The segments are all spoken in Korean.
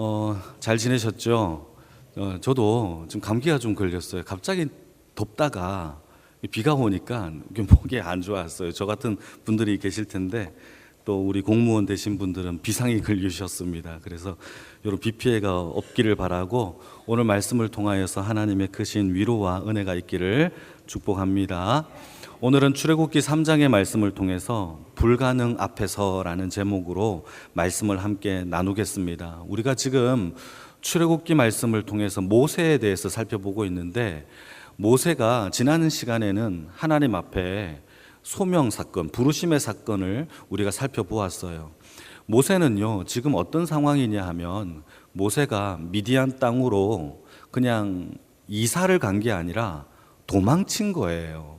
어, 잘 지내셨죠? 어, 저도 좀 감기가 좀 걸렸어요. 갑자기 덥다가 비가 오니까 목이 안 좋았어요. 저 같은 분들이 계실 텐데 또 우리 공무원 되신 분들은 비상이 걸리셨습니다. 그래서 이런 비 피해가 없기를 바라고 오늘 말씀을 통하여서 하나님의 크신 위로와 은혜가 있기를 축복합니다. 오늘은 출애굽기 3장의 말씀을 통해서 불가능 앞에서라는 제목으로 말씀을 함께 나누겠습니다. 우리가 지금 출애굽기 말씀을 통해서 모세에 대해서 살펴보고 있는데 모세가 지나는 시간에는 하나님 앞에 소명 사건, 부르심의 사건을 우리가 살펴보았어요. 모세는요, 지금 어떤 상황이냐 하면 모세가 미디안 땅으로 그냥 이사를 간 게 아니라 도망친 거예요.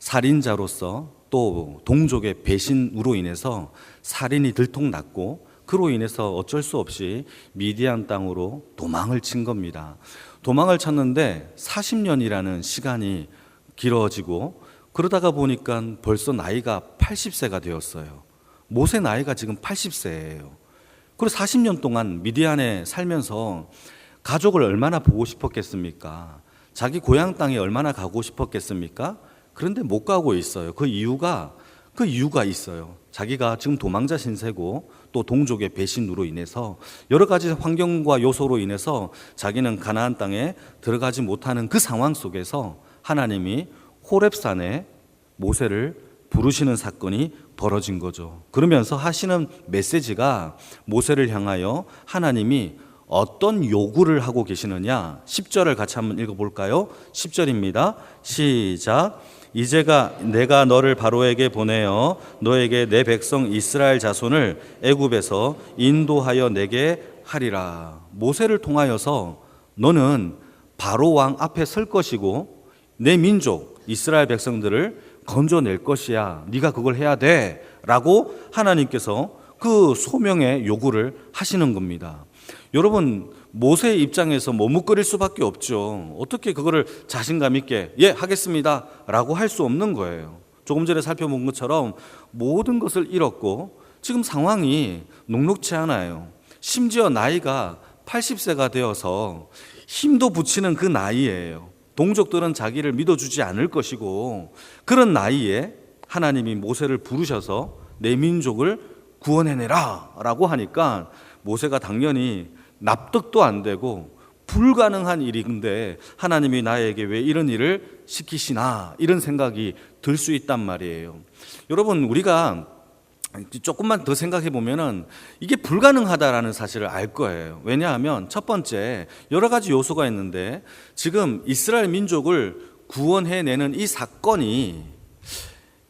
살인자로서 또 동족의 배신으로 인해서 살인이 들통났고 그로 인해서 어쩔 수 없이 미디안 땅으로 도망을 친 겁니다. 도망을 쳤는데 40년이라는 시간이 길어지고 그러다가 보니까 벌써 나이가 80세가 되었어요. 모세 나이가 지금 80세예요. 그리고 40년 동안 미디안에 살면서 가족을 얼마나 보고 싶었겠습니까? 자기 고향 땅에 얼마나 가고 싶었겠습니까? 그런데 못 가고 있어요. 그 이유가 그 이유가 있어요. 자기가 지금 도망자 신세고 또 동족의 배신으로 인해서 여러 가지 환경과 요소로 인해서 자기는 가나안 땅에 들어가지 못하는 그 상황 속에서 하나님이 호렙산에 모세를 부르시는 사건이 벌어진 거죠. 그러면서 하시는 메시지가 모세를 향하여 하나님이 어떤 요구를 하고 계시느냐? 10절을 같이 한번 읽어 볼까요? 10절입니다. 시작. 이제가 내가 너를 바로에게 보내어 너에게 내 백성 이스라엘 자손을 애굽에서 인도하여 내게 하리라. 모세를 통하여서 너는 바로 왕 앞에 설 것이고 내 민족 이스라엘 백성들을 건져낼 것이야. 네가 그걸 해야 돼라고 하나님께서 그 소명의 요구를 하시는 겁니다. 여러분 모세의 입장에서 머뭇거릴 수밖에 없죠. 어떻게 그거를 자신감 있게 예 하겠습니다라고 할 수 없는 거예요. 조금 전에 살펴본 것처럼 모든 것을 잃었고 지금 상황이 녹록치 않아요. 심지어 나이가 80세가 되어서 힘도 붙이는 그 나이예요. 동족들은 자기를 믿어주지 않을 것이고 그런 나이에 하나님이 모세를 부르셔서 내 민족을 구원해내라 라고 하니까 모세가 당연히 납득도 안 되고 불가능한 일인데 하나님이 나에게 왜 이런 일을 시키시나 이런 생각이 들 수 있단 말이에요. 여러분 우리가 조금만 더 생각해 보면은 이게 불가능하다라는 사실을 알 거예요. 왜냐하면 첫 번째 여러 가지 요소가 있는데 지금 이스라엘 민족을 구원해내는 이 사건이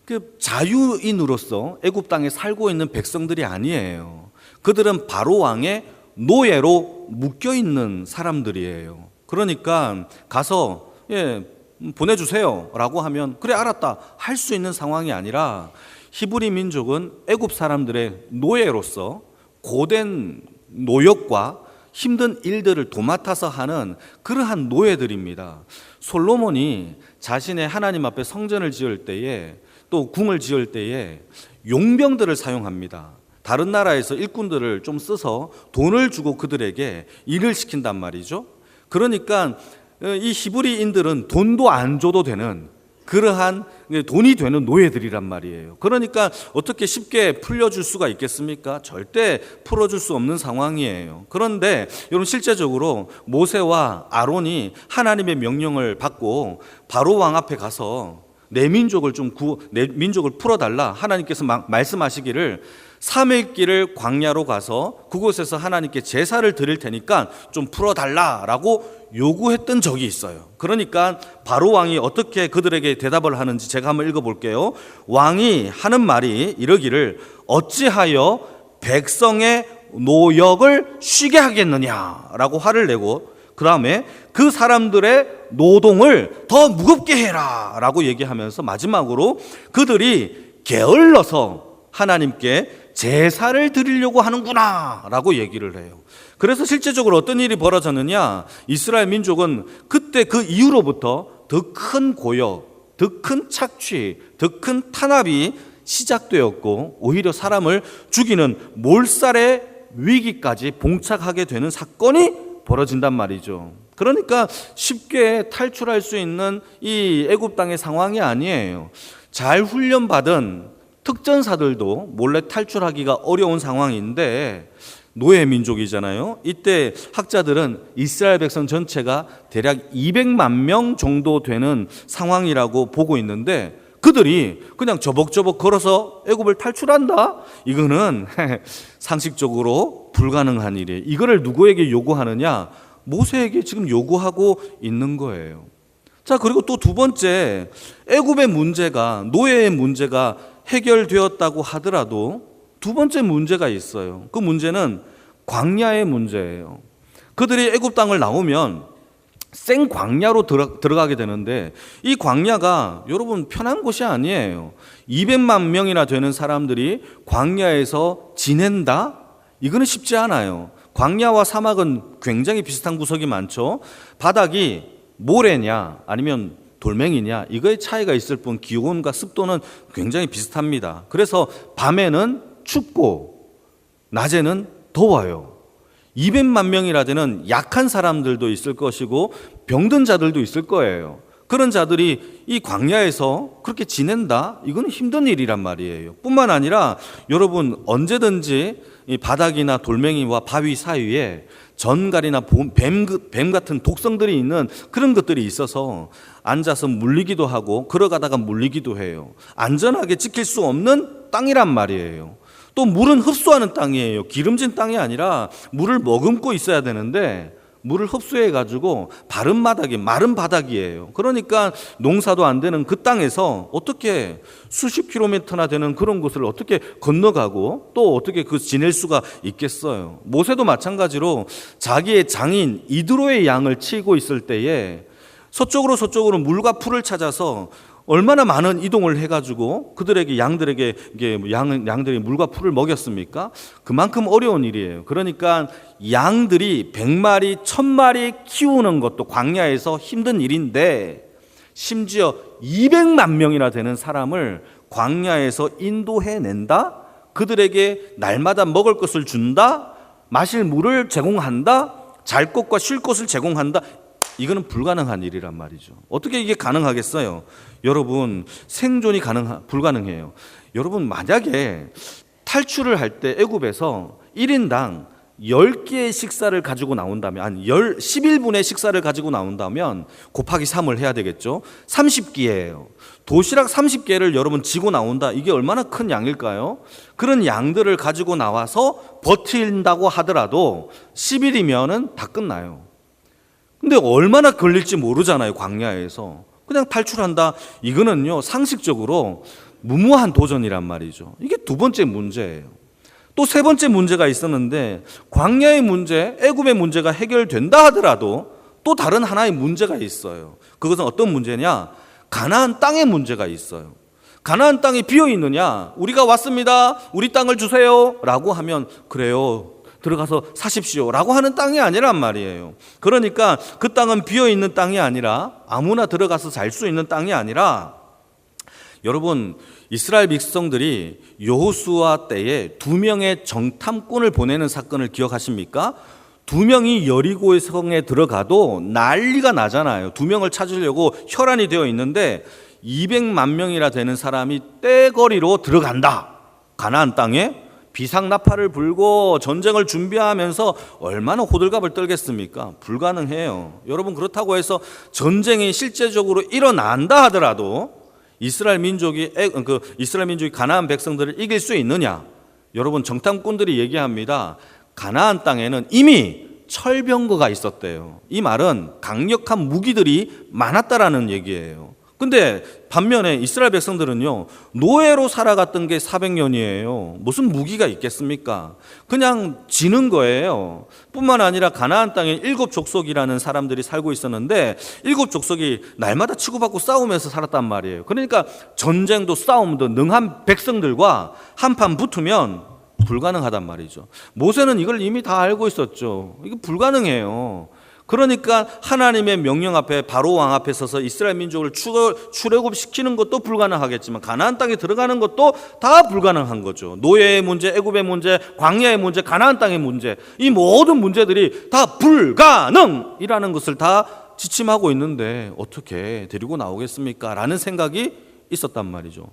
그 자유인으로서 애굽 땅에 살고 있는 백성들이 아니에요. 그들은 바로 왕의 노예로 묶여 있는 사람들이에요. 그러니까 가서 예 보내주세요라고 하면 그래 알았다 할 수 있는 상황이 아니라 히브리 민족은 애굽 사람들의 노예로서 고된 노역과 힘든 일들을 도맡아서 하는 그러한 노예들입니다. 솔로몬이 자신의 하나님 앞에 성전을 지을 때에 또 궁을 지을 때에 용병들을 사용합니다. 다른 나라에서 일꾼들을 좀 써서 돈을 주고 그들에게 일을 시킨단 말이죠. 그러니까 이 히브리인들은 돈도 안 줘도 되는 그러한 돈이 되는 노예들이란 말이에요. 그러니까 어떻게 쉽게 풀려줄 수가 있겠습니까? 절대 풀어줄 수 없는 상황이에요. 그런데 여러분 실제적으로 모세와 아론이 하나님의 명령을 받고 바로 왕 앞에 가서 내 민족을 좀 구, 내 민족을 풀어달라 하나님께서 말씀하시기를 3일 길을 광야로 가서 그곳에서 하나님께 제사를 드릴 테니까 좀 풀어달라라고 요구했던 적이 있어요. 그러니까 바로 왕이 어떻게 그들에게 대답을 하는지 제가 한번 읽어볼게요. 왕이 하는 말이 이러기를 어찌하여 백성의 노역을 쉬게 하겠느냐라고 화를 내고 그 다음에 그 사람들의 노동을 더 무겁게 해라 라고 얘기하면서 마지막으로 그들이 게을러서 하나님께 제사를 드리려고 하는구나 라고 얘기를 해요. 그래서 실제적으로 어떤 일이 벌어졌느냐? 이스라엘 민족은 그때 그 이후로부터 더 큰 고역, 더 큰 착취, 더 큰 탄압이 시작되었고 오히려 사람을 죽이는 몰살에 위기까지 봉착하게 되는 사건이 벌어진단 말이죠. 그러니까 쉽게 탈출할 수 있는 이 애굽 땅의 상황이 아니에요. 잘 훈련받은 특전사들도 몰래 탈출하기가 어려운 상황인데 노예 민족이잖아요. 이때 학자들은 이스라엘 백성 전체가 대략 200만 명 정도 되는 상황이라고 보고 있는데 그들이 그냥 저벅저벅 걸어서 애굽을 탈출한다? 이거는 상식적으로 불가능한 일이에요. 이거를 누구에게 요구하느냐? 모세에게 지금 요구하고 있는 거예요. 자, 그리고 또 두 번째, 애굽의 문제가, 노예의 문제가 해결되었다고 하더라도 두 번째 문제가 있어요. 그 문제는 광야의 문제예요. 그들이 애굽 땅을 나오면 생 광야로 들어, 들어가 게 되는데 이 광야가 여러분 편한 곳이 아니에요. 200만 명이나 되는 사람들이 광야에서 지낸다? 이거는 쉽지 않아요. 광야와 사막은 굉장히 비슷한 구석이 많죠. 바닥이 모래냐 아니면 돌멩이냐 이거의 차이가 있을 뿐 기온과 습도는 굉장히 비슷합니다. 그래서 밤에는 춥고 낮에는 더워요. 200만 명이라 되는 약한 사람들도 있을 것이고 병든 자들도 있을 거예요. 그런 자들이 이 광야에서 그렇게 지낸다? 이거는 힘든 일이란 말이에요. 뿐만 아니라 여러분 언제든지 이 바닥이나 돌멩이와 바위 사이에 전갈이나 뱀, 뱀 같은 독성들이 있는 그런 것들이 있어서 앉아서 물리기도 하고 걸어가다가 물리기도 해요. 안전하게 지킬 수 없는 땅이란 말이에요. 또 물은 흡수하는 땅이에요. 기름진 땅이 아니라 물을 머금고 있어야 되는데 물을 흡수해 가지고 바른 바닥이 마른 바닥이에요. 그러니까 농사도 안 되는 그 땅에서 어떻게 수십 킬로미터나 되는 그런 곳을 어떻게 건너가고 또 어떻게 그 지낼 수가 있겠어요. 모세도 마찬가지로 자기의 장인 이드로의 양을 치고 있을 때에 서쪽으로 서쪽으로 물과 풀을 찾아서 얼마나 많은 이동을 해가지고 그들에게 양들에게 이게 양 양들이 물과 풀을 먹였습니까? 그만큼 어려운 일이에요. 그러니까 양들이 100마리, 1000마리 키우는 것도 광야에서 힘든 일인데 심지어 200만 명이나 되는 사람을 광야에서 인도해낸다? 그들에게 날마다 먹을 것을 준다? 마실 물을 제공한다? 잘 곳과 쉴 곳을 제공한다? 이거는 불가능한 일이란 말이죠. 어떻게 이게 가능하겠어요? 여러분, 생존이 가능 불가능해요. 여러분, 만약에 탈출을 할 때 애굽에서 1인당 10개의 식사를 가지고 나온다면 한 10, 11분의 식사를 가지고 나온다면 곱하기 3을 해야 되겠죠. 30끼예요. 도시락 30개를 여러분 지고 나온다. 이게 얼마나 큰 양일까요? 그런 양들을 가지고 나와서 버틴다고 하더라도 10일이면은 다 끝나요. 근데 얼마나 걸릴지 모르잖아요, 광야에서. 그냥 탈출한다. 이거는요, 상식적으로 무모한 도전이란 말이죠. 이게 두 번째 문제예요. 또 세 번째 문제가 있었는데, 광야의 문제, 애굽의 문제가 해결된다 하더라도 또 다른 하나의 문제가 있어요. 그것은 어떤 문제냐? 가나안 땅의 문제가 있어요. 가나안 땅이 비어 있느냐? 우리가 왔습니다. 우리 땅을 주세요라고 하면 그래요. 들어가서 사십시오라고 하는 땅이 아니란 말이에요. 그러니까 그 땅은 비어 있는 땅이 아니라 아무나 들어가서 살수 있는 땅이 아니라 여러분 이스라엘 백성들이 여호수아 때에 두 명의 정탐꾼을 보내는 사건을 기억하십니까? 두 명이 여리고의 성에 들어가도 난리가 나잖아요. 두 명을 찾으려고 혈안이 되어 있는데 200만 명이나 되는 사람이 떼거리로 들어간다. 가나안 땅에 비상나팔을 불고 전쟁을 준비하면서 얼마나 호들갑을 떨겠습니까? 불가능해요. 여러분 그렇다고 해서 전쟁이 실제적으로 일어난다 하더라도 이스라엘 민족이 그 이스라엘 민족이 가나안 백성들을 이길 수 있느냐? 여러분 정탐꾼들이 얘기합니다. 가나안 땅에는 이미 철병거가 있었대요. 이 말은 강력한 무기들이 많았다라는 얘기예요. 근데 반면에 이스라엘 백성들은요, 노예로 살아갔던 게 400년이에요. 무슨 무기가 있겠습니까? 그냥 지는 거예요. 뿐만 아니라 가나안 땅에 일곱 족속이라는 사람들이 살고 있었는데, 일곱 족속이 날마다 치고받고 싸우면서 살았단 말이에요. 그러니까 전쟁도 싸움도 능한 백성들과 한판 붙으면 불가능하단 말이죠. 모세는 이걸 이미 다 알고 있었죠. 이거 불가능해요. 그러니까 하나님의 명령 앞에 바로 왕 앞에 서서 이스라엘 민족을 출애- 출애굽시키는 것도 불가능하겠지만 가나안 땅에 들어가는 것도 다 불가능한 거죠. 노예의 문제, 애굽의 문제, 광야의 문제, 가나안 땅의 문제 이 모든 문제들이 다 불가능이라는 것을 다 지침하고 있는데 어떻게 데리고 나오겠습니까? 라는 생각이 있었단 말이죠.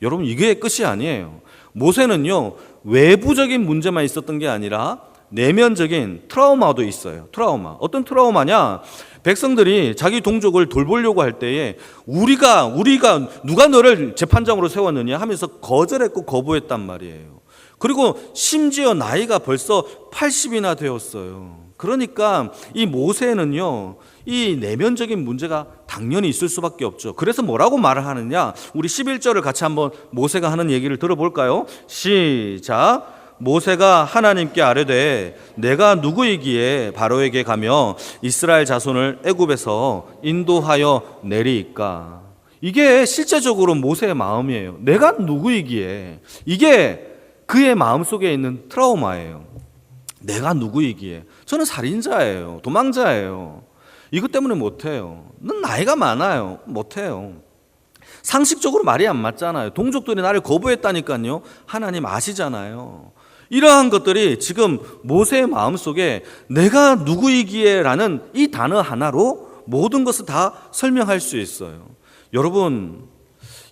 여러분 이게 끝이 아니에요. 모세는요 외부적인 문제만 있었던 게 아니라 내면적인 트라우마도 있어요. 트라우마. 어떤 트라우마냐? 백성들이 자기 동족을 돌보려고 할 때에 우리가 우리가 누가 너를 재판장으로 세웠느냐 하면서 거절했고 거부했단 말이에요. 그리고 심지어 나이가 벌써 80이나 되었어요. 그러니까 이 모세는요, 이 내면적인 문제가 당연히 있을 수밖에 없죠. 그래서 뭐라고 말을 하느냐? 우리 11절을 같이 한번 모세가 하는 얘기를 들어볼까요? 시작. 모세가 하나님께 아뢰되 내가 누구이기에 바로에게 가며 이스라엘 자손을 애굽에서 인도하여 내리이까. 이게 실제적으로 모세의 마음이에요. 내가 누구이기에 이게 그의 마음 속에 있는 트라우마예요. 내가 누구이기에 저는 살인자예요. 도망자예요. 이것 때문에 못 해요. 넌 나이가 많아요. 못 해요. 상식적으로 말이 안 맞잖아요. 동족들이 나를 거부했다니까요. 하나님 아시잖아요. 이러한 것들이 지금 모세의 마음 속에 내가 누구이기에 라는 이 단어 하나로 모든 것을 다 설명할 수 있어요. 여러분,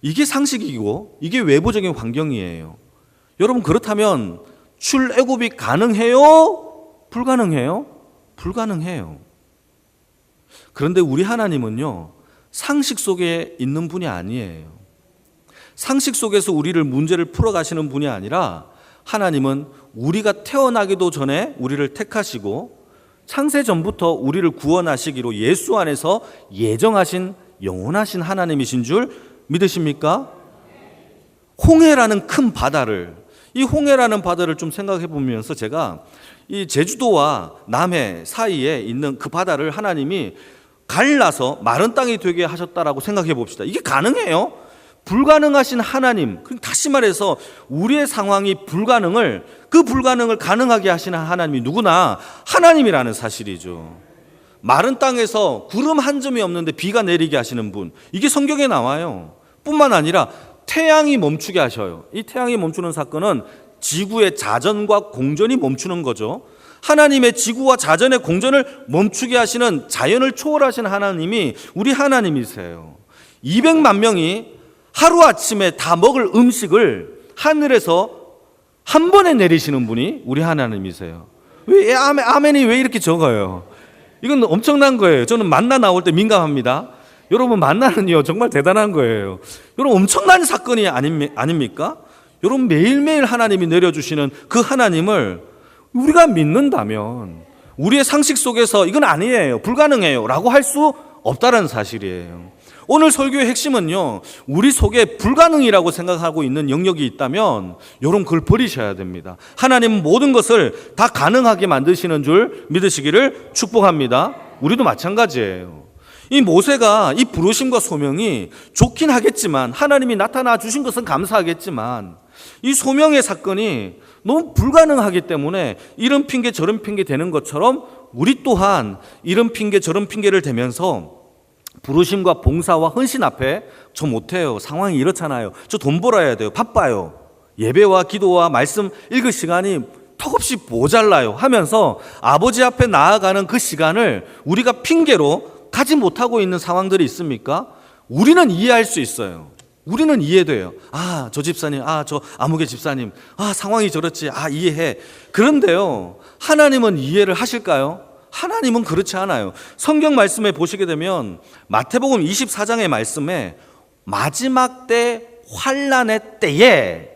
이게 상식이고 이게 외부적인 환경이에요. 여러분 그렇다면 출애굽이 가능해요? 불가능해요? 불가능해요. 그런데 우리 하나님은요. 상식 속에 있는 분이 아니에요. 상식 속에서 우리를 문제를 풀어 가시는 분이 아니라 하나님은 우리가 태어나기도 전에 우리를 택하시고 창세 전부터 우리를 구원하시기로 예수 안에서 예정하신 영원하신 하나님이신 줄 믿으십니까? 홍해라는 큰 바다를 이 홍해라는 바다를 좀 생각해 보면서 제가 이 제주도와 남해 사이에 있는 그 바다를 하나님이 갈라서 마른 땅이 되게 하셨다라고 생각해 봅시다. 이게 가능해요? 불가능하신 하나님, 다시 말해서 우리의 상황이 불가능을 그 불가능을 가능하게 하시는 하나님이 누구나 하나님이라는 사실이죠. 마른 땅에서 구름 한 점이 없는데 비가 내리게 하시는 분. 이게 성경에 나와요. 뿐만 아니라 태양이 멈추게 하셔요. 이 태양이 멈추는 사건은 지구의 자전과 공전이 멈추는 거죠. 하나님의 지구와 자전의 공전을 멈추게 하시는 자연을 초월하시는 하나님이 우리 하나님이세요. 200만 명이 하루아침에 다 먹을 음식을 하늘에서 한 번에 내리시는 분이 우리 하나님이세요. 왜 아멘, 아멘이 왜 이렇게 적어요? 이건 엄청난 거예요. 저는 만나 나올 때 민감합니다. 여러분 만나는요 정말 대단한 거예요. 여러분 엄청난 사건이 아닙니- 아닙니까? 여러분 매일매일 하나님이 내려주시는 그 하나님을 우리가 믿는다면 우리의 상식 속에서 이건 아니에요. 불가능해요. 라고 할 수 없다는 사실이에요. 오늘 설교의 핵심은요, 우리 속에 불가능이라고 생각하고 있는 영역이 있다면, 여러분 그걸 버리셔야 됩니다. 하나님은 모든 것을 다 가능하게 만드시는 줄 믿으시기를 축복합니다. 우리도 마찬가지예요. 이 모세가 이 부르심과 소명이 좋긴 하겠지만, 하나님이 나타나 주신 것은 감사하겠지만, 이 소명의 사건이 너무 불가능하기 때문에 이런 핑계 저런 핑계 되는 것처럼 우리 또한 이런 핑계 저런 핑계를 대면서 부르심과 봉사와 헌신 앞에 저 못해요. 상황이 이렇잖아요. 저 돈 벌어야 돼요. 바빠요. 예배와 기도와 말씀 읽을 시간이 턱없이 모자라요. 하면서 아버지 앞에 나아가는 그 시간을 우리가 핑계로 가지 못하고 있는 상황들이 있습니까? 우리는 이해할 수 있어요. 우리는 이해돼요. 아, 저 집사님, 아, 저 아무개 집사님, 아, 상황이 저렇지, 아, 이해해. 그런데요, 하나님은 이해를 하실까요? 하나님은 그렇지 않아요. 성경 말씀에 보시게 되면 마태복음 24장의 말씀에 마지막 때 환란의 때에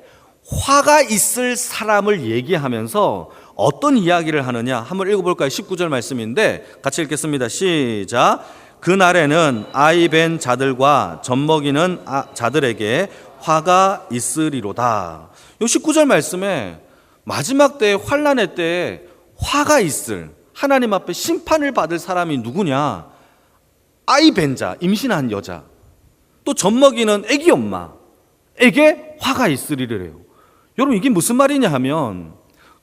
화가 있을 사람을 얘기하면서 어떤 이야기를 하느냐 한번 읽어볼까요? 19절 말씀인데 같이 읽겠습니다. 시작. 그날에는 아이 벤 자들과 젖먹이는 아- 자들에게 화가 있으리로다. 이 19절 말씀에 마지막 때 환란의 때에 화가 있을 하나님 앞에 심판을 받을 사람이 누구냐? 아이 벤 자, 임신한 여자. 또 젖먹이는 애기 엄마에게 화가 있으리래요. 여러분 이게 무슨 말이냐 하면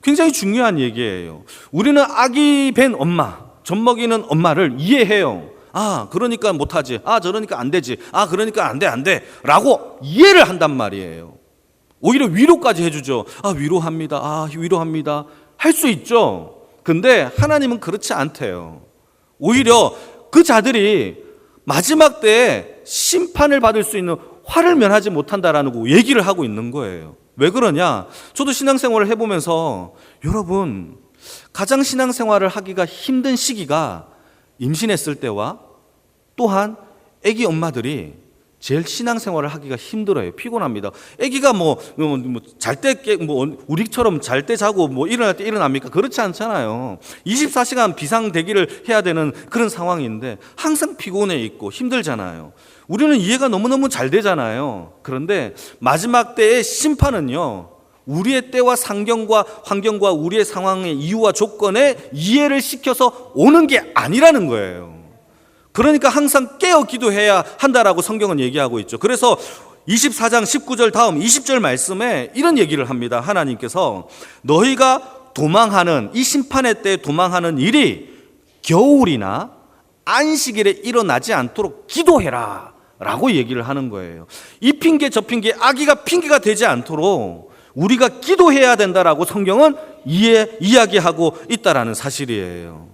굉장히 중요한 얘기예요. 우리는 아기 벤 엄마, 젖 먹이는 엄마를 이해해요. 아, 그러니까 못하지. 아, 저러니까 안 되지. 아, 그러니까 안 돼, 안 돼. 라고 이해를 한단 말이에요. 오히려 위로까지 해주죠. 아, 위로합니다. 아, 위로합니다. 할 수 있죠. 근데 하나님은 그렇지 않대요. 오히려 그 자들이 마지막 때에 심판을 받을 수 있는 화를 면하지 못한다라는 거 얘기를 하고 있는 거예요. 왜 그러냐? 저도 신앙생활을 해보면서 여러분 가장 신앙생활을 하기가 힘든 시기가 임신했을 때와 또한 아기 엄마들이 제일 신앙생활을 하기가 힘들어요. 피곤합니다. 아기가 뭐잘때뭐 우리처럼 잘 때 자고 뭐 일어날 때 일어납니까? 그렇지 않잖아요. 24시간 비상 대기를 해야 되는 그런 상황인데 항상 피곤해 있고 힘들잖아요. 우리는 이해가 너무너무 잘 되잖아요. 그런데 마지막 때의 심판은요. 우리의 때와 상경과 환경과 우리의 상황의 이유와 조건에 이해를 시켜서 오는 게 아니라는 거예요. 그러니까 항상 깨어 기도해야 한다라고 성경은 얘기하고 있죠. 그래서 24장 19절 다음 20절 말씀에 이런 얘기를 합니다. 하나님께서 너희가 도망하는 이 심판의 때 도망하는 일이 겨울이나 안식일에 일어나지 않도록 기도해라. 라고 얘기를 하는 거예요. 이 핑계 저 핑계 아기가 핑계가 되지 않도록 우리가 기도해야 된다라고 성경은 이해 이야기하고 있다라는 사실이에요.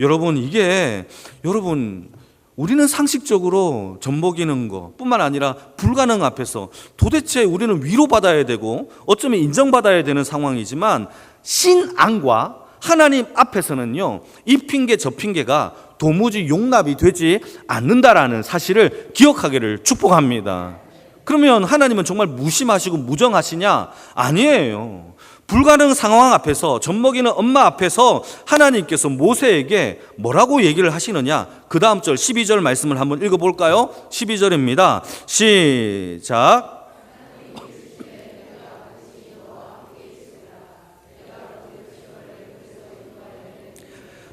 여러분 이게 여러분 우리는 상식적으로 젖먹이는 것 뿐만 아니라 불가능 앞에서 도대체 우리는 위로받아야 되고 어쩌면 인정받아야 되는 상황이지만 신앙과 하나님 앞에서는요 이 핑계 저 핑계가 도무지 용납이 되지 않는다라는 사실을 기억하기를 축복합니다. 그러면 하나님은 정말 무심하시고 무정하시냐? 아니에요. 불가능 상황 앞에서 젖먹이는 엄마 앞에서 하나님께서 모세에게 뭐라고 얘기를 하시느냐? 그 다음 절 12절 말씀을 한번 읽어 볼까요? 12절입니다. 시작.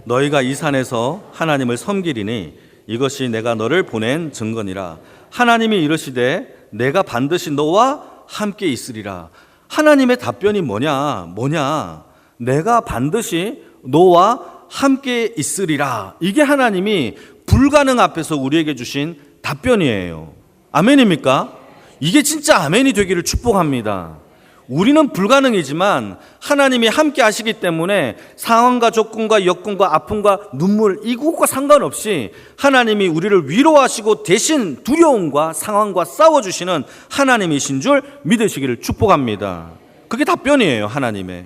너희가 이 산에서 하나님을 섬기리니 이것이 내가 너를 보낸 증거니라. 하나님이 이르시되 내가 반드시 너와 함께 있으리라. 하나님의 답변이 뭐냐? 뭐냐? 내가 반드시 너와 함께 있으리라. 이게 하나님이 불가능 앞에서 우리에게 주신 답변이에요. 아멘입니까? 이게 진짜 아멘이 되기를 축복합니다. 우리는 불가능이지만 하나님이 함께 하시기 때문에 상황과 조건과 여건과 아픔과 눈물 이것과 상관없이 하나님이 우리를 위로하시고 대신 두려움과 상황과 싸워주시는 하나님이신 줄 믿으시기를 축복합니다. 그게 답변이에요, 하나님의.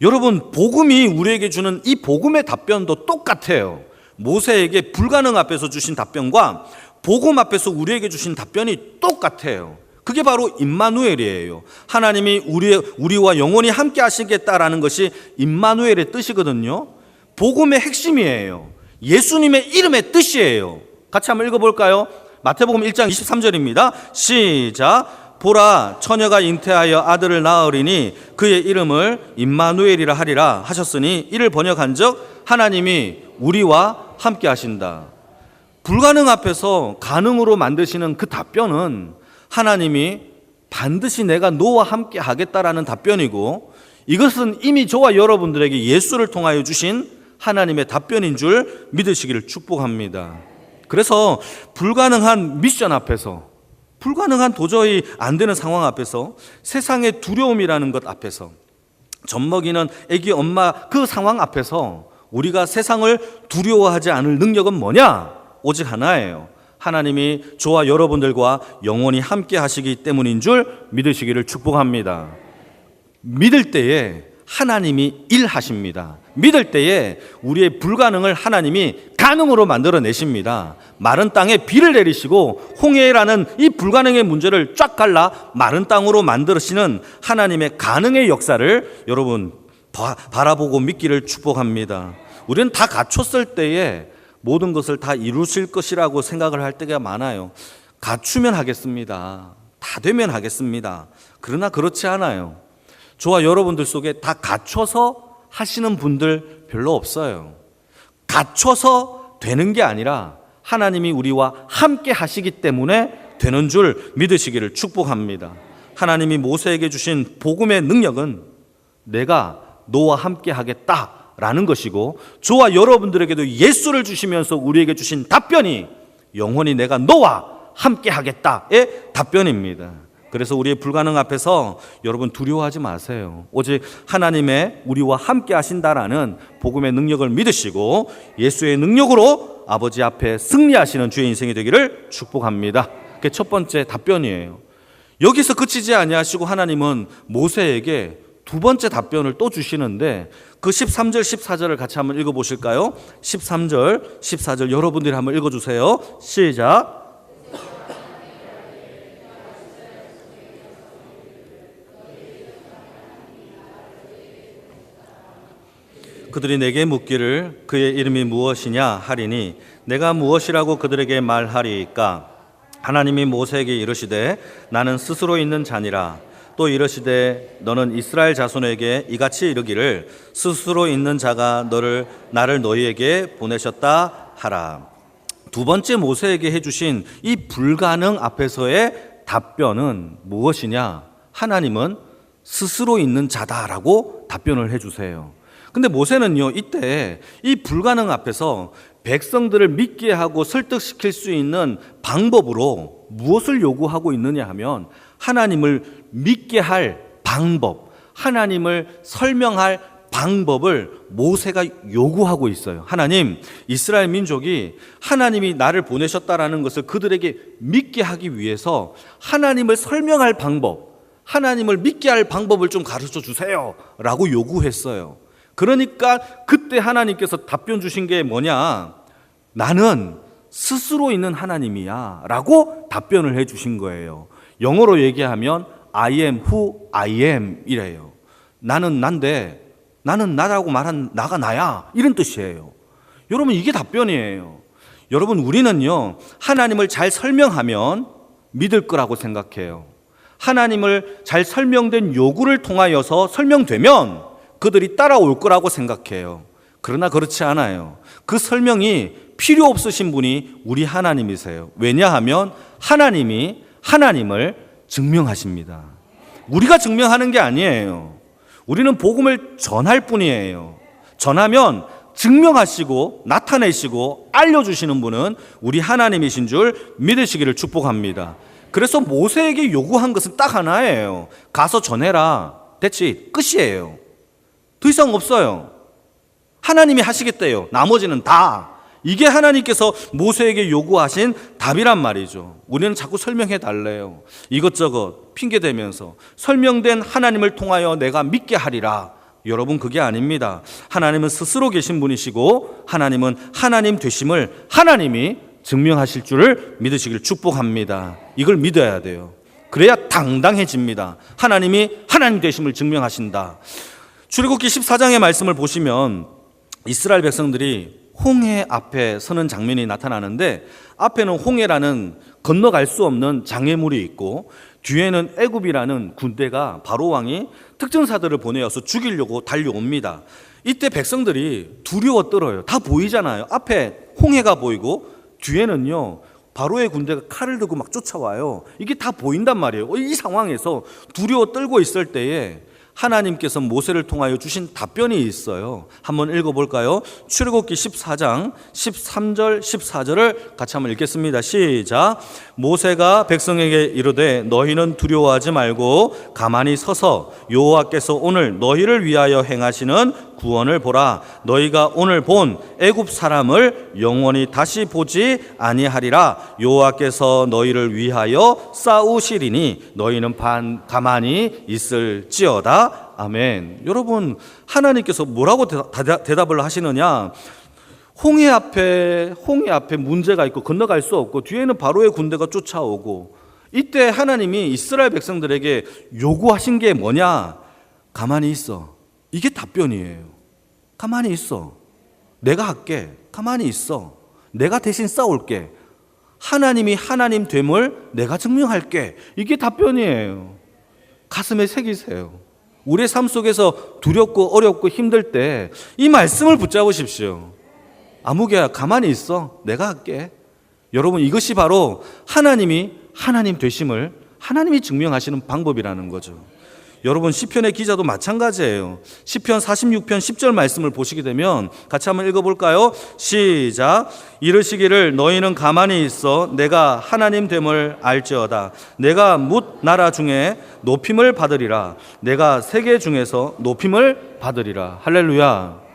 여러분, 복음이 우리에게 주는 이 복음의 답변도 똑같아요. 모세에게 불가능 앞에서 주신 답변과 복음 앞에서 우리에게 주신 답변이 똑같아요. 그게 바로 임마누엘이에요. 하나님이 우리 우리와 영원히 함께 하시겠다라는 것이 임마누엘의 뜻이거든요. 복음의 핵심이에요. 예수님의 이름의 뜻이에요. 같이 한번 읽어 볼까요? 마태복음 1장 23절입니다. 시작. 보라 처녀가 잉태하여 아들을 낳으리니 그의 이름을 임마누엘이라 하리라 하셨으니 이를 번역한즉 하나님이 우리와 함께 하신다. 불가능 앞에서 가능으로 만드시는 그 답변은 하나님이 반드시 내가 너와 함께 하겠다라는 답변이고 이것은 이미 저와 여러분들에게 예수를 통하여 주신 하나님의 답변인 줄 믿으시기를 축복합니다. 그래서 불가능한 미션 앞에서 불가능한 도저히 안 되는 상황 앞에서 세상의 두려움이라는 것 앞에서 젖먹이는 애기 엄마 그 상황 앞에서 우리가 세상을 두려워하지 않을 능력은 뭐냐? 오직 하나예요. 하나님이 저와 여러분들과 영원히 함께 하시기 때문인 줄 믿으시기를 축복합니다. 믿을 때에 하나님이 일하십니다. 믿을 때에 우리의 불가능을 하나님이 가능으로 만들어 내십니다. 마른 땅에 비를 내리시고 홍해라는 이 불가능의 문제를 쫙 갈라 마른 땅으로 만들으시는 하나님의 가능의 역사를 여러분 바, 바라보고 믿기를 축복합니다. 우리는 다 갖췄을 때에 모든 것을 다 이루실 것이라고 생각을 할 때가 많아요. 갖추면 하겠습니다. 다 되면 하겠습니다. 그러나 그렇지 않아요. 저와 여러분들 속에 다 갖춰서 하시는 분들 별로 없어요. 갖춰서 되는 게 아니라 하나님이 우리와 함께 하시기 때문에 되는 줄 믿으시기를 축복합니다. 하나님이 모세에게 주신 복음의 능력은 내가 너와 함께 하겠다 라는 것이고 저와 여러분들에게도 예수를 주시면서 우리에게 주신 답변이 영원히 내가 너와 함께 하겠다의 답변입니다. 그래서 우리의 불가능 앞에서 여러분 두려워하지 마세요. 오직 하나님의 우리와 함께 하신다라는 복음의 능력을 믿으시고 예수의 능력으로 아버지 앞에 승리하시는 주의 인생이 되기를 축복합니다. 그게 첫 번째 답변이에요. 여기서 그치지 아니하시고 하나님은 모세에게 두 번째 답변을 또 주시는데 그 13절 14절을 같이 한번 읽어 보실까요? 13절 14절 여러분들이 한번 읽어 주세요. 시작. 그들이 내게 묻기를 그의 이름이 무엇이냐 하리니 내가 무엇이라고 그들에게 말하리까 하나님이 모세에게 이르시되 나는 스스로 있는 자니라 또 이르시되 너는 이스라엘 자손에게 이같이 이르기를 스스로 있는 자가 너를 나를 너희에게 보내셨다 하라 두 번째 모세에게 해 주신 이 불가능 앞에서의 답변은 무엇이냐 하나님은 스스로 있는 자다라고 답변을 해 주세요. 근데 모세는요, 이때 이 불가능 앞에서 백성들을 믿게 하고 설득시킬 수 있는 방법으로 무엇을 요구하고 있느냐 하면 하나님을 믿게 할 방법, 하나님을 설명할 방법을 모세가 요구하고 있어요. 하나님, 이스라엘 민족이 하나님이 나를 보내셨다라는 것을 그들에게 믿게 하기 위해서 하나님을 설명할 방법, 하나님을 믿게 할 방법을 좀 가르쳐 주세요. 라고 요구했어요. 그러니까 그때 하나님께서 답변 주신 게 뭐냐? 나는 스스로 있는 하나님이야. 라고 답변을 해 주신 거예요. 영어로 얘기하면 I am who I am 이래요. 나는 난데 나는 나라고 말한 나가 나야. 이런 뜻이에요. 여러분 이게 답변이에요. 여러분 우리는요. 하나님을 잘 설명하면 믿을 거라고 생각해요. 하나님을 잘 설명된 요구를 통하여서 설명되면 그들이 따라올 거라고 생각해요. 그러나 그렇지 않아요. 그 설명이 필요 없으신 분이 우리 하나님이세요. 왜냐하면 하나님이 하나님을 증명하십니다. 우리가 증명하는 게 아니에요. 우리는 복음을 전할 뿐이에요. 전하면 증명하시고 나타내시고 알려주시는 분은 우리 하나님이신 줄 믿으시기를 축복합니다. 그래서 모세에게 요구한 것은 딱 하나예요. 가서 전해라. 대치 끝이에요. 더 이상 없어요. 하나님이 하시겠대요. 나머지는 다. 이게 하나님께서 모세에게 요구하신 답이란 말이죠. 우리는 자꾸 설명해 달래요. 이것저것 핑계 대면서 설명된 하나님을 통하여 내가 믿게 하리라. 여러분 그게 아닙니다. 하나님은 스스로 계신 분이시고 하나님은 하나님 되심을 하나님이 증명하실 줄을 믿으시기를 축복합니다. 이걸 믿어야 돼요. 그래야 당당해집니다. 하나님이 하나님 되심을 증명하신다. 출애굽기 14장의 말씀을 보시면 이스라엘 백성들이 홍해 앞에 서는 장면이 나타나는데 앞에는 홍해라는 건너갈 수 없는 장애물이 있고 뒤에는 애굽이라는 군대가 바로 왕이 특전사들을 보내어서 죽이려고 달려옵니다. 이때 백성들이 두려워 떨어요. 다 보이잖아요. 앞에 홍해가 보이고 뒤에는요. 바로의 군대가 칼을 들고 막 쫓아와요. 이게 다 보인단 말이에요. 이 상황에서 두려워 떨고 있을 때에 하나님께서 모세를 통하여 주신 답변이 있어요. 한번 읽어 볼까요? 출애굽기 14장 13절 14절을 같이 한번 읽겠습니다. 시작. 모세가 백성에게 이르되 너희는 두려워하지 말고 가만히 서서 여호와께서 오늘 너희를 위하여 행하시는 구원을 보라. 너희가 오늘 본 애굽 사람을 영원히 다시 보지 아니하리라. 여호와께서 너희를 위하여 싸우시리니 너희는 반 가만히 있을지어다. 아멘. 여러분 하나님께서 뭐라고 대답, 대답을 하시느냐? 홍해 앞에 홍해 앞에 문제가 있고 건너갈 수 없고 뒤에는 바로의 군대가 쫓아오고 이때 하나님이 이스라엘 백성들에게 요구하신 게 뭐냐? 가만히 있어. 이게 답변이에요. 가만히 있어. 내가 할게. 가만히 있어. 내가 대신 싸울게. 하나님이 하나님 됨을 내가 증명할게. 이게 답변이에요. 가슴에 새기세요. 우리의 삶 속에서 두렵고 어렵고 힘들 때 이 말씀을 붙잡으십시오. 아무개야 가만히 있어. 내가 할게. 여러분 이것이 바로 하나님이 하나님 되심을 하나님이 증명하시는 방법이라는 거죠. 여러분 시편의 기자도 마찬가지예요. 시편 46편 10절 말씀을 보시게 되면 같이 한번 읽어 볼까요? 시작. 이르시기를 너희는 가만히 있어 내가 하나님 됨을 알지어다. 내가 뭇 나라 중에 높임을 받으리라. 내가 세계 중에서 높임을 받으리라. 할렐루야.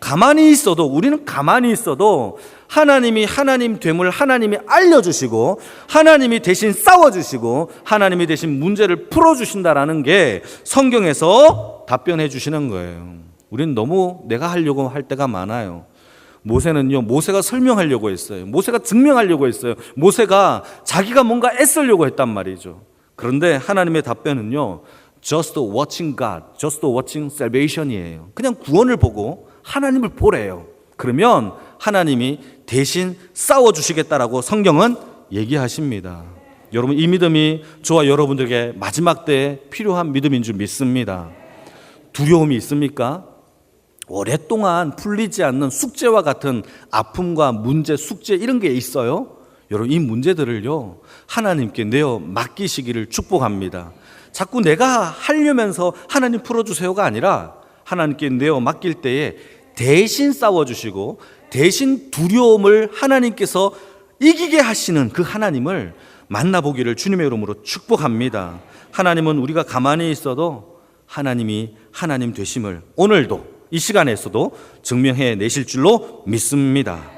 가만히 있어도 우리는 가만히 있어도 하나님이 하나님 됨을 하나님이 알려주시고 하나님이 대신 싸워주시고 하나님이 대신 문제를 풀어주신다라는 게 성경에서 답변해 주시는 거예요. 우리는 너무 내가 하려고 할 때가 많아요. 모세는요, 모세가 설명하려고 했어요. 모세가 증명하려고 했어요. 모세가 자기가 뭔가 애쓰려고 했단 말이죠. 그런데 하나님의 답변은요, just watching God, just watching salvation이에요. 그냥 구원을 보고 하나님을 보래요. 그러면 하나님이 대신 싸워 주시겠다라고 성경은 얘기하십니다. 여러분, 이 믿음이 저와 여러분들에게 마지막 때에 필요한 믿음인 줄 믿습니다. 두려움이 있습니까? 오랫동안 풀리지 않는 숙제와 같은 아픔과 문제, 숙제 이런 게 있어요. 여러분 이 문제들을요 하나님께 내어 맡기시기를 축복합니다. 자꾸 내가 하려면서 하나님 풀어주세요가 아니라 하나님께 내어 맡길 때에 대신 싸워주시고 대신 두려움을 하나님께서 이기게 하시는 그 하나님을 만나보기를 주님의 이름으로 축복합니다. 하나님은 우리가 가만히 있어도 하나님이 하나님 되심을 오늘도 이 시간에서도 증명해 내실 줄로 믿습니다.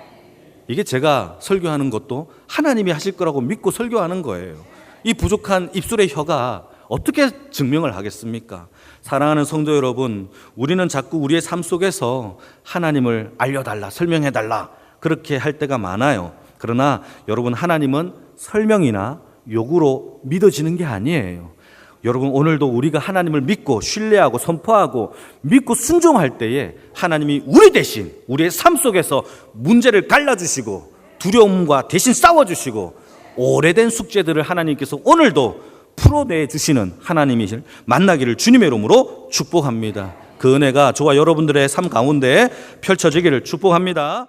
이게 제가 설교하는 것도 하나님이 하실 거라고 믿고 설교하는 거예요. 이 부족한 입술의 혀가 어떻게 증명을 하겠습니까? 사랑하는 성도 여러분, 우리는 자꾸 우리의 삶 속에서 하나님을 알려달라, 설명해달라, 그렇게 할 때가 많아요. 그러나 여러분, 하나님은 설명이나 요구로 믿어지는 게 아니에요. 여러분 오늘도 우리가 하나님을 믿고 신뢰하고 선포하고 믿고 순종할 때에 하나님이 우리 대신 우리의 삶 속에서 문제를 갈라주시고 두려움과 대신 싸워주시고 오래된 숙제들을 하나님께서 오늘도 풀어내 주시는 하나님이실 만나기를 주님의 이름으로 축복합니다. 그 은혜가 저와 여러분들의 삶 가운데 펼쳐지기를 축복합니다.